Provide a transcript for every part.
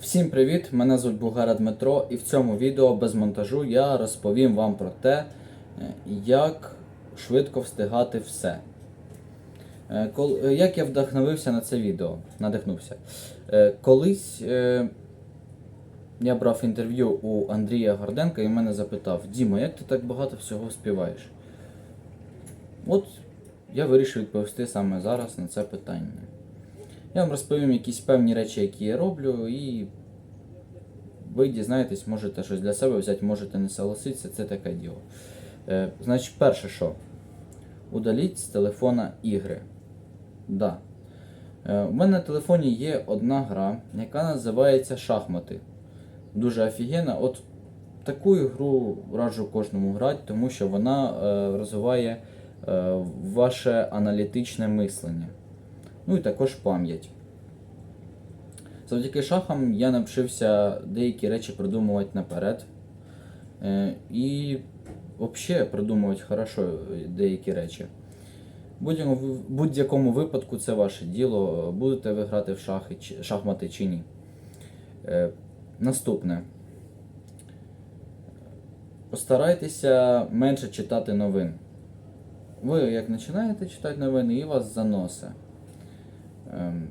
Всім привіт! Мене звуть Бугара Дмитро, і в цьому відео без монтажу я розповім вам про те, е, як швидко встигати все. Е, е, Як я вдохновився на це відео? Надихнувся. Колись я брав інтерв'ю у Андрія Горденка і мене запитав: Діма, як ти так багато всього співаєш? От я вирішив відповісти саме зараз на це питання. Я вам розповім якісь певні речі, які я роблю, і ви дізнаєтесь, можете щось для себе взяти, можете не согласитися, це таке діло. Е, значить, перше що? Удаліть з телефона ігри. Да. Е, у мене на телефоні є одна гра, яка називається Шахмати. Дуже офігенна. От таку ігру раджу кожному грати, тому що вона е, розвиває е, ваше аналітичне мислення. Ну і також пам'ять. Завдяки шахам я навчився деякі речі придумувати наперед. Е, і взагалі придумувати хорошо деякі речі. В будь-якому випадку це ваше діло. Будете ви грати в шахи, шахмати чи ні. Е, наступне. Постарайтеся менше читати новин. Ви як починаєте читати новини і вас заносить. Ем,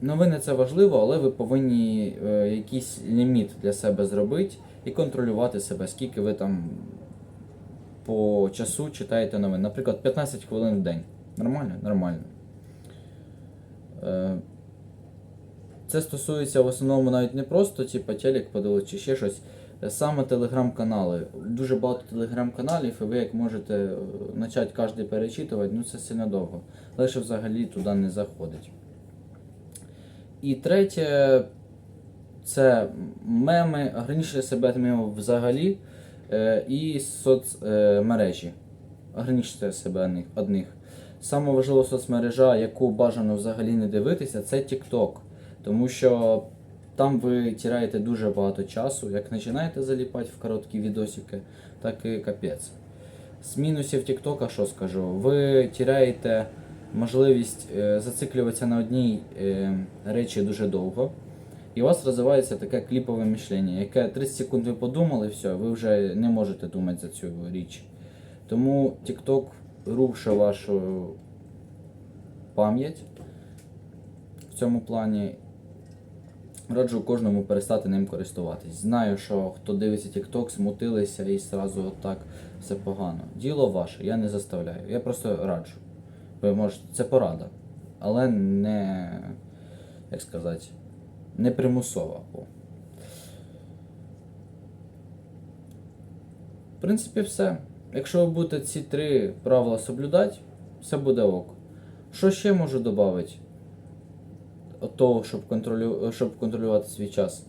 Новини це важливо, але ви повинні е, якийсь ліміт для себе зробити і контролювати себе, скільки ви там по часу читаєте новин. Наприклад, 15 хвилин в день. Нормально? Нормально. Е, Це стосується в основному навіть не просто типу, телек подивитися чи ще щось. Саме телеграм-канали. Дуже багато телеграм-каналів, і ви як можете е, почати кожен перечитувати, ну це сильно довго. Лише взагалі туди не заходить. І третє, це меми, ограничте себе від мемів взагалі е, і соцмережі. Ограничте себе одних. Саме важлива соцмережа, яку бажано взагалі не дивитися, це TikTok. Тому що там ви тираєте дуже багато часу. Як починаєте заліпати в короткі відосики, так і капець. З мінусів TikTok, що скажу, ви тираєте можливість е, зациклюватися на одній е, речі дуже довго. І у вас розвивається таке кліпове мишлення, яке 30 секунд ви подумали, все, ви вже не можете думати за цю річ. Тому TikTok рушить вашу пам'ять в цьому плані. Раджу кожному перестати ним користуватись. Знаю, що хто дивиться TikTok, смутилися і зразу отак все погано. Діло ваше, я не заставляю. Я просто раджу. Ви можете, це порада. Але не, як сказати, не примусова. В принципі, все. Якщо ви будете ці три правила соблюдати, все буде ок. Що ще можу додати? Того, щоб, контролю... щоб контролювати свій час.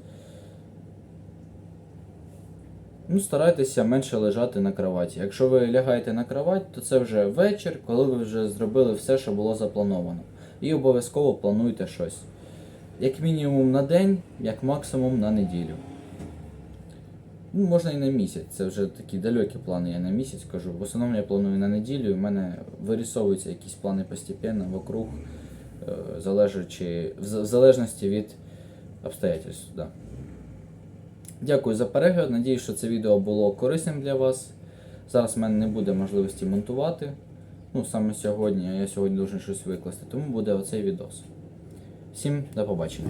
Ну, старайтеся менше лежати на кроваті. Якщо ви лягаєте на кровать, то це вже вечір, коли ви вже зробили все, що було заплановано. І обов'язково плануйте щось. Як мінімум на день, як максимум на неділю. Ну, можна і на місяць. Це вже такі далекі плани я на місяць кажу. В основному я планую на неділю, і в мене вирісовуються якісь плани постепенно вокруг, залежачи, в залежності від обстоятельств. Да. Дякую за перегляд. Надіюсь, що це відео було корисним для вас. Зараз в мене не буде можливості монтувати. Ну, саме сьогодні, а я сьогодні должен щось викласти, тому буде оцей відос. Всім до побачення.